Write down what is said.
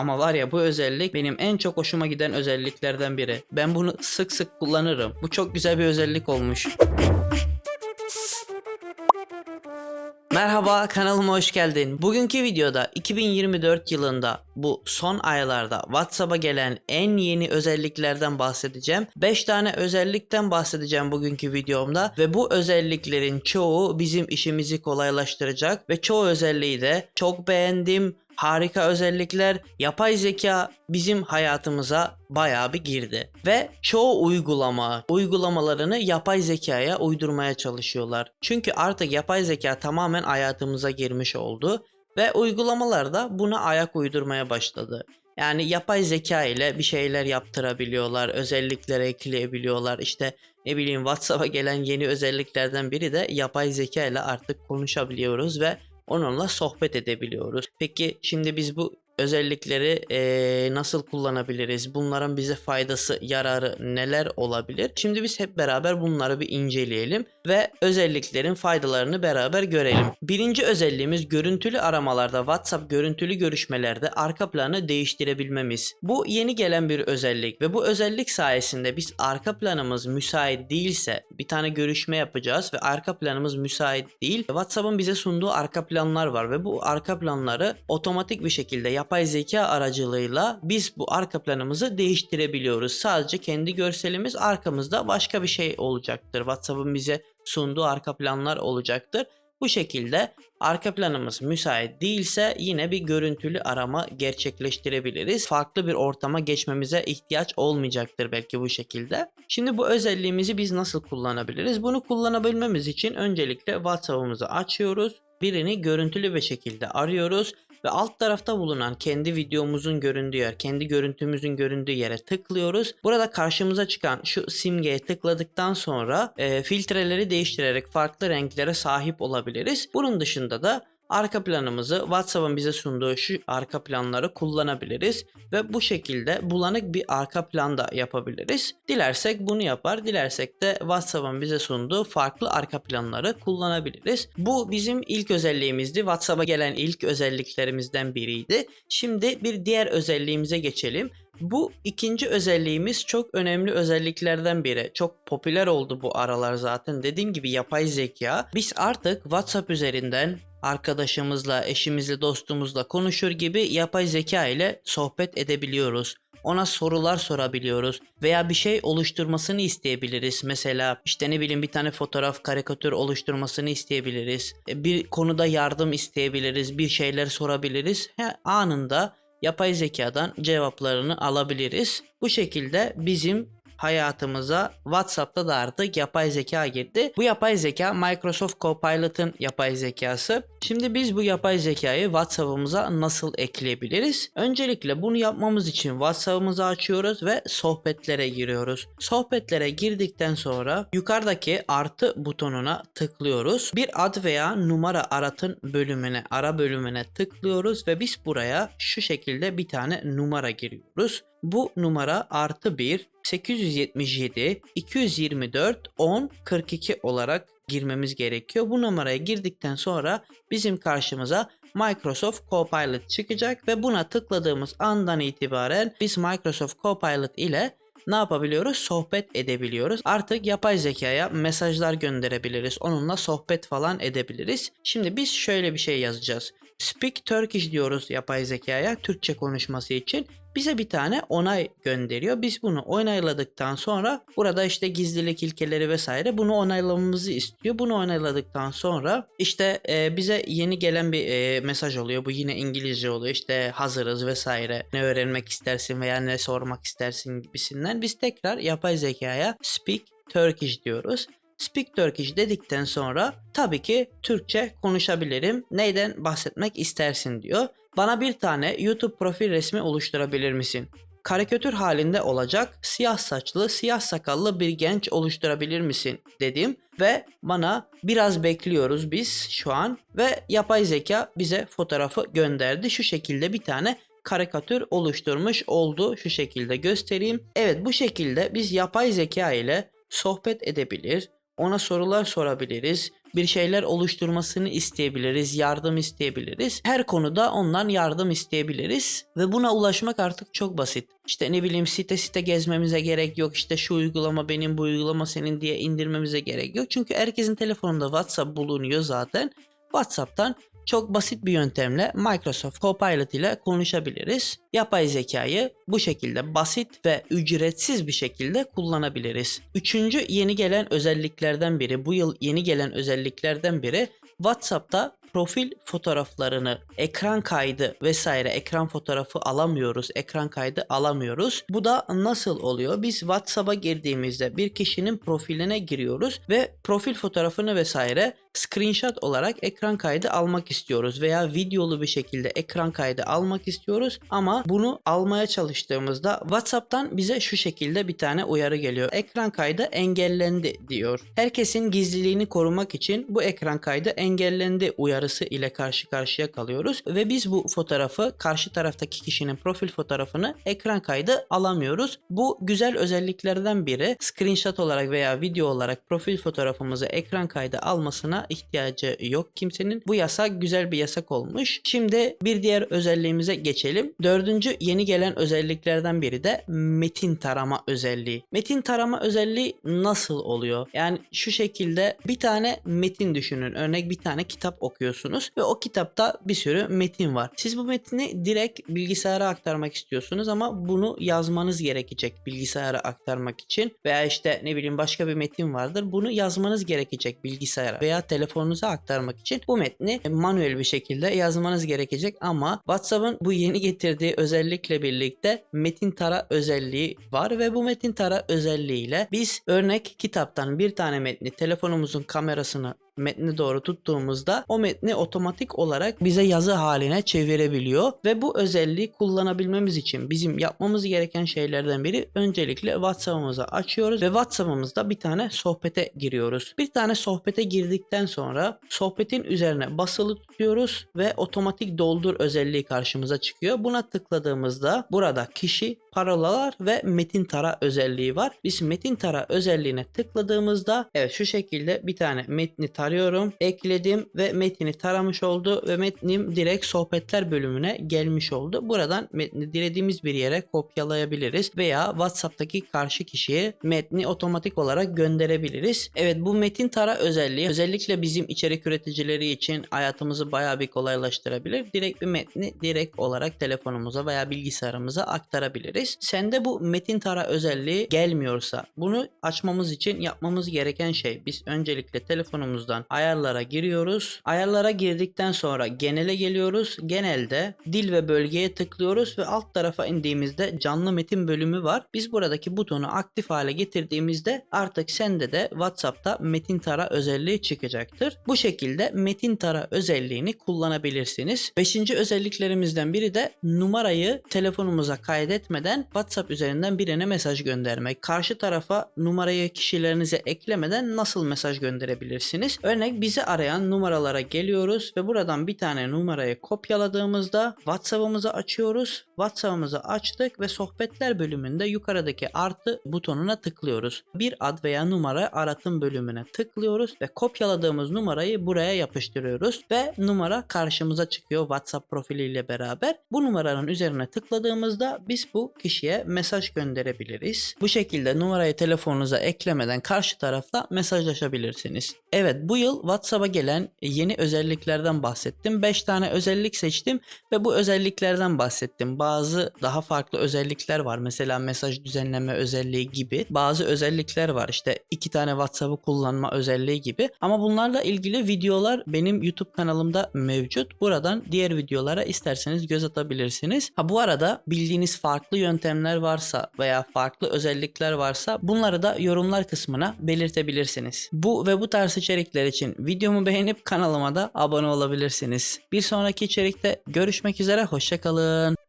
ama var ya bu özellik benim en çok hoşuma giden özelliklerden biri. Ben bunu sık sık kullanırım. Bu çok güzel bir özellik olmuş. Merhaba kanalıma hoş geldin. Bugünkü videoda 2024 yılında bu son aylarda WhatsApp'a gelen en yeni özelliklerden bahsedeceğim. 5 tane özellikten bahsedeceğim bugünkü videomda ve bu özelliklerin çoğu bizim işimizi kolaylaştıracak ve çoğu özelliği de çok beğendim. Harika özellikler, yapay zeka bizim hayatımıza bayağı bir girdi. Ve çoğu uygulama, uygulamalarını yapay zekaya uydurmaya çalışıyorlar. Çünkü artık yapay zeka tamamen hayatımıza girmiş oldu ve uygulamalar da buna ayak uydurmaya başladı. Yani yapay zeka ile bir şeyler yaptırabiliyorlar, özellikler ekleyebiliyorlar. İşte ne bileyim WhatsApp'a gelen yeni özelliklerden biri de yapay zeka ile artık konuşabiliyoruz ve onunla sohbet edebiliyoruz. Peki şimdi biz bu özellikleri eee, nasıl kullanabiliriz? Bunların bize faydası, yararı neler olabilir? Şimdi biz hep beraber bunları bir inceleyelim ve özelliklerin faydalarını beraber görelim. Birinci özelliğimiz görüntülü aramalarda, WhatsApp görüntülü görüşmelerde arka planı değiştirebilmemiz. Bu yeni gelen bir özellik ve bu özellik sayesinde biz arka planımız müsait değilse bir tane görüşme yapacağız ve arka planımız müsait değil. WhatsApp'ın bize sunduğu arka planlar var ve bu arka planları otomatik bir şekilde yapay zeka aracılığıyla biz bu arka planımızı değiştirebiliyoruz. Sadece kendi görselimiz arkamızda başka bir şey olacaktır. WhatsApp'ın bize sunduğu arka planlar olacaktır. Bu şekilde arka planımız müsait değilse yine bir görüntülü arama gerçekleştirebiliriz. Farklı bir ortama geçmemize ihtiyaç olmayacaktır belki bu şekilde. Şimdi bu özelliğimizi biz nasıl kullanabiliriz? Bunu kullanabilmemiz için öncelikle WhatsApp'ımızı açıyoruz. Birini görüntülü bir şekilde arıyoruz ve alt tarafta bulunan kendi videomuzun göründüğü yer, kendi görüntümüzün göründüğü yere tıklıyoruz. Burada karşımıza çıkan şu simgeye tıkladıktan sonra e, filtreleri değiştirerek farklı renklere sahip olabiliriz. Bunun dışında da arka planımızı WhatsApp'ın bize sunduğu şu arka planları kullanabiliriz ve bu şekilde bulanık bir arka plan da yapabiliriz. Dilersek bunu yapar, dilersek de WhatsApp'ın bize sunduğu farklı arka planları kullanabiliriz. Bu bizim ilk özelliğimizdi. WhatsApp'a gelen ilk özelliklerimizden biriydi. Şimdi bir diğer özelliğimize geçelim. Bu ikinci özelliğimiz çok önemli özelliklerden biri. Çok popüler oldu bu aralar zaten. Dediğim gibi yapay zeka. Biz artık WhatsApp üzerinden arkadaşımızla, eşimizle, dostumuzla konuşur gibi yapay zeka ile sohbet edebiliyoruz. Ona sorular sorabiliyoruz veya bir şey oluşturmasını isteyebiliriz. Mesela işte ne bileyim bir tane fotoğraf, karikatür oluşturmasını isteyebiliriz. E, Bir konuda yardım isteyebiliriz, bir şeyler sorabiliriz. He, anında yapay zekadan cevaplarını alabiliriz. Bu şekilde bizim hayatımıza WhatsApp'ta da artık yapay zeka girdi. Bu yapay zeka Microsoft Copilot'ın yapay zekası. Şimdi biz bu yapay zekayı WhatsApp'ımıza nasıl ekleyebiliriz? Öncelikle bunu yapmamız için WhatsApp'ımızı açıyoruz ve sohbetlere giriyoruz. Sohbetlere girdikten sonra yukarıdaki artı butonuna tıklıyoruz. Bir ad veya numara aratın bölümüne, ara bölümüne tıklıyoruz ve biz buraya şu şekilde bir tane numara giriyoruz. Bu numara artı 1 877 224 10 42 olarak girmemiz gerekiyor. Bu numaraya girdikten sonra bizim karşımıza Microsoft Copilot çıkacak ve buna tıkladığımız andan itibaren biz Microsoft Copilot ile ne yapabiliyoruz? Sohbet edebiliyoruz. Artık yapay zekaya mesajlar gönderebiliriz. Onunla sohbet falan edebiliriz. Şimdi biz şöyle bir şey yazacağız. Speak Turkish diyoruz yapay zekaya Türkçe konuşması için. Bize bir tane onay gönderiyor. Biz bunu onayladıktan sonra burada işte gizlilik ilkeleri vesaire bunu onaylamamızı istiyor. Bunu onayladıktan sonra işte e, bize yeni gelen bir e, mesaj oluyor. Bu yine İngilizce oluyor. İşte hazırız vesaire. Ne öğrenmek istersin veya ne sormak istersin gibisinden. Biz tekrar yapay zekaya speak Turkish diyoruz. Speak Turkish dedikten sonra tabii ki Türkçe konuşabilirim. Neyden bahsetmek istersin diyor. Bana bir tane YouTube profil resmi oluşturabilir misin? Karikatür halinde olacak siyah saçlı, siyah sakallı bir genç oluşturabilir misin dedim ve bana biraz bekliyoruz biz şu an ve yapay zeka bize fotoğrafı gönderdi. Şu şekilde bir tane karikatür oluşturmuş oldu. Şu şekilde göstereyim. Evet bu şekilde biz yapay zeka ile sohbet edebilir, ona sorular sorabiliriz. bir şeyler oluşturmasını isteyebiliriz, yardım isteyebiliriz. Her konuda ondan yardım isteyebiliriz ve buna ulaşmak artık çok basit. İşte ne bileyim site site gezmemize gerek yok. İşte şu uygulama benim, bu uygulama senin diye indirmemize gerek yok. Çünkü herkesin telefonunda WhatsApp bulunuyor zaten. WhatsApp'tan çok basit bir yöntemle Microsoft Copilot ile konuşabiliriz. Yapay zekayı bu şekilde basit ve ücretsiz bir şekilde kullanabiliriz. Üçüncü yeni gelen özelliklerden biri, bu yıl yeni gelen özelliklerden biri WhatsApp'ta profil fotoğraflarını, ekran kaydı vesaire ekran fotoğrafı alamıyoruz, ekran kaydı alamıyoruz. Bu da nasıl oluyor? Biz WhatsApp'a girdiğimizde bir kişinin profiline giriyoruz ve profil fotoğrafını vesaire screenshot olarak ekran kaydı almak istiyoruz veya videolu bir şekilde ekran kaydı almak istiyoruz ama bunu almaya çalıştığımızda WhatsApp'tan bize şu şekilde bir tane uyarı geliyor. Ekran kaydı engellendi diyor. Herkesin gizliliğini korumak için bu ekran kaydı engellendi uyarısı ile karşı karşıya kalıyoruz ve biz bu fotoğrafı karşı taraftaki kişinin profil fotoğrafını ekran kaydı alamıyoruz. Bu güzel özelliklerden biri. Screenshot olarak veya video olarak profil fotoğrafımızı ekran kaydı almasına ihtiyacı yok kimsenin. Bu yasak güzel bir yasak olmuş. Şimdi bir diğer özelliğimize geçelim. Dördüncü yeni gelen özelliklerden biri de metin tarama özelliği. Metin tarama özelliği nasıl oluyor? Yani şu şekilde bir tane metin düşünün. Örnek bir tane kitap okuyorsunuz ve o kitapta bir sürü metin var. Siz bu metni direkt bilgisayara aktarmak istiyorsunuz ama bunu yazmanız gerekecek bilgisayara aktarmak için veya işte ne bileyim başka bir metin vardır. Bunu yazmanız gerekecek bilgisayara veya telefonunuza aktarmak için bu metni manuel bir şekilde yazmanız gerekecek. Ama WhatsApp'ın bu yeni getirdiği özellikle birlikte metin tara özelliği var ve bu metin tara özelliğiyle biz örnek kitaptan bir tane metni telefonumuzun kamerasını metni doğru tuttuğumuzda o metni otomatik olarak bize yazı haline çevirebiliyor ve bu özelliği kullanabilmemiz için bizim yapmamız gereken şeylerden biri öncelikle WhatsApp'ımızı açıyoruz ve WhatsApp'ımızda bir tane sohbete giriyoruz. Bir tane sohbete girdikten sonra sohbetin üzerine basılı tutuyoruz ve otomatik doldur özelliği karşımıza çıkıyor. Buna tıkladığımızda burada kişi, parolalar ve metin tara özelliği var. Biz metin tara özelliğine tıkladığımızda evet şu şekilde bir tane metni tarıyorum, ekledim ve metni taramış oldu ve metnim direkt sohbetler bölümüne gelmiş oldu. Buradan metni dilediğimiz bir yere kopyalayabiliriz veya WhatsApp'taki karşı kişiye metni otomatik olarak gönderebiliriz. Evet bu metin tara özelliği özellikle bizim içerik üreticileri için hayatımızı bayağı bir kolaylaştırabilir. Direkt bir metni direkt olarak telefonumuza veya bilgisayarımıza aktarabiliriz. Sende bu metin tara özelliği gelmiyorsa bunu açmamız için yapmamız gereken şey biz öncelikle telefonumuzdan ayarlara giriyoruz. Ayarlara girdikten sonra genele geliyoruz. Genelde dil ve bölgeye tıklıyoruz ve alt tarafa indiğimizde canlı metin bölümü var. Biz buradaki butonu aktif hale getirdiğimizde artık sende de WhatsApp'ta metin tara özelliği çıkacaktır. Bu şekilde metin tara özelliğini kullanabilirsiniz. Beşinci özelliklerimizden biri de numarayı telefonumuza kaydetmeden WhatsApp üzerinden birine mesaj göndermek. Karşı tarafa numarayı kişilerinize eklemeden nasıl mesaj gönderebilirsiniz? Örnek bizi arayan numaralara geliyoruz ve buradan bir tane numarayı kopyaladığımızda WhatsApp'ımızı açıyoruz. WhatsApp'ımızı açtık ve sohbetler bölümünde yukarıdaki artı butonuna tıklıyoruz. Bir ad veya numara aratım bölümüne tıklıyoruz ve kopyaladığımız numarayı buraya yapıştırıyoruz ve numara karşımıza çıkıyor WhatsApp profiliyle beraber. Bu numaranın üzerine tıkladığımızda biz bu kişiye mesaj gönderebiliriz. Bu şekilde numarayı telefonunuza eklemeden karşı tarafla mesajlaşabilirsiniz. Evet bu yıl WhatsApp'a gelen yeni özelliklerden bahsettim. 5 tane özellik seçtim ve bu özelliklerden bahsettim. Bazı daha farklı özellikler var. Mesela mesaj düzenleme özelliği gibi. Bazı özellikler var. İşte iki tane WhatsApp'ı kullanma özelliği gibi. Ama bunlarla ilgili videolar benim YouTube kanalımda mevcut. Buradan diğer videolara isterseniz göz atabilirsiniz. Ha bu arada bildiğiniz farklı yöntemler varsa veya farklı özellikler varsa bunları da yorumlar kısmına belirtebilirsiniz. Bu ve bu tarz içerikler için videomu beğenip kanalıma da abone olabilirsiniz. Bir sonraki içerikte görüşmek üzere hoşçakalın.